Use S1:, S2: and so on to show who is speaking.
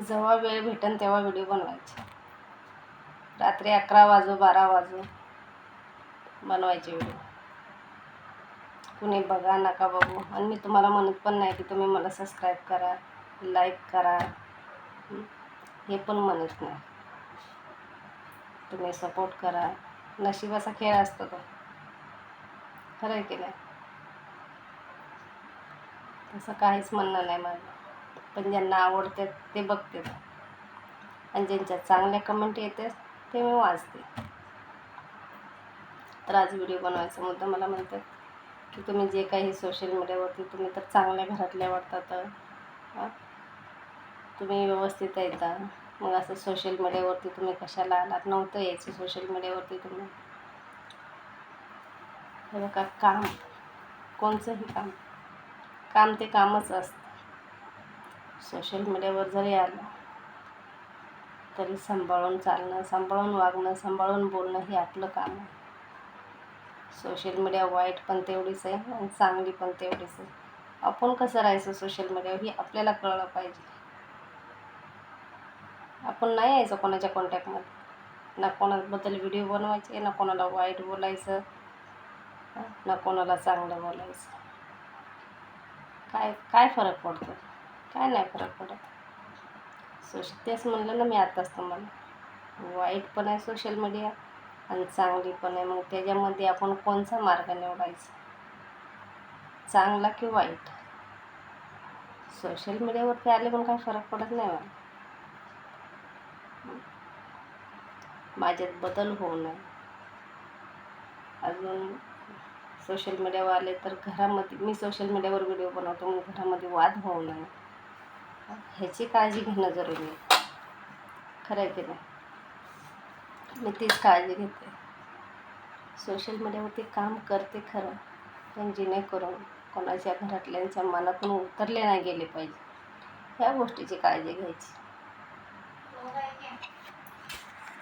S1: जेव्हा वेळ भेटेल तेव्हा व्हिडिओ बनवायचे. रात्री अकरा वाजू बारा वाजू बनवायचे व्हिडिओ कुणी बघा नका बघू. आणि मी तुम्हाला म्हणत पण नाही की तुम्ही मला सबस्क्राईब करा लाईक करा. हे? पण म्हणत नाही. तुम्ही सपोर्ट करा. नशिबाचा खेळ असतो तो. खरं आहे की नाही? तसं काहीच म्हणणं नाही माझं. पण ज्यांना आवडतात ते बघते आणि ज्यांच्या चांगल्या कमेंट येते ते मी वाचते. तर आज व्हिडिओ बनवायचा मुद्दा मला म्हणतात की तुम्ही जे काही सोशल मीडियावरती तुम्ही तर चांगल्या घरातल्या वाटतात. तुम्ही व्यवस्थित येता. मग असं सोशल मीडियावरती तुम्ही कशाला आलात? नव्हतं यायचं सोशल मीडियावरती तुम्ही. हे बघा काम. कोणचंही काम. काम ते कामच असतं. सोशल मीडियावर जरी आलं तरी सांभाळून चालणं सांभाळून वागणं सांभाळून बोलणं हे आपलं काम आहे. सोशल मीडिया वाईट पण तेवढीच आहे आणि चांगली पण तेवढीच आहे. आपण कसं राहायचं सोशल मीडियावर हे आपल्याला कळलं पाहिजे. आपण नाही यायचं कोणाच्या कॉन्टॅक्टमध्ये ना कोणाबद्दल व्हिडिओ बनवायचे ना कोणाला वाईट बोलायचं ना कोणाला चांगलं बोलायचं. काय काय फरक पडतो? काय नाही फरक पडत सोश तेच म्हणलं ना मी आताच तुम्हाला. वाईट पण आहे सोशल मीडिया आणि चांगली पण आहे. मग त्याच्यामध्ये आपण कोणचा मार्ग निवडायचा? चांगला की वाईट? सोशल मीडियावरती आले पण काही फरक पडत नाही मला. माझ्यात बदल होऊ नये. अजून सोशल मीडियावर आले तर घरामध्ये मी सोशल मीडियावर व्हिडिओ बनवतो मग घरामध्ये वाद होऊ नये. ह्याची काळजी घेणं जरुरी आहे. खरं आहे की नाही? मी तीच काळजी घेते. सोशल मीडियावरती काम करते खरं पण जेणेकरून कोणाच्या घरातल्यांच्या मनातून उतरले नाही गेले पाहिजे. ह्या गोष्टीची काळजी घ्यायची.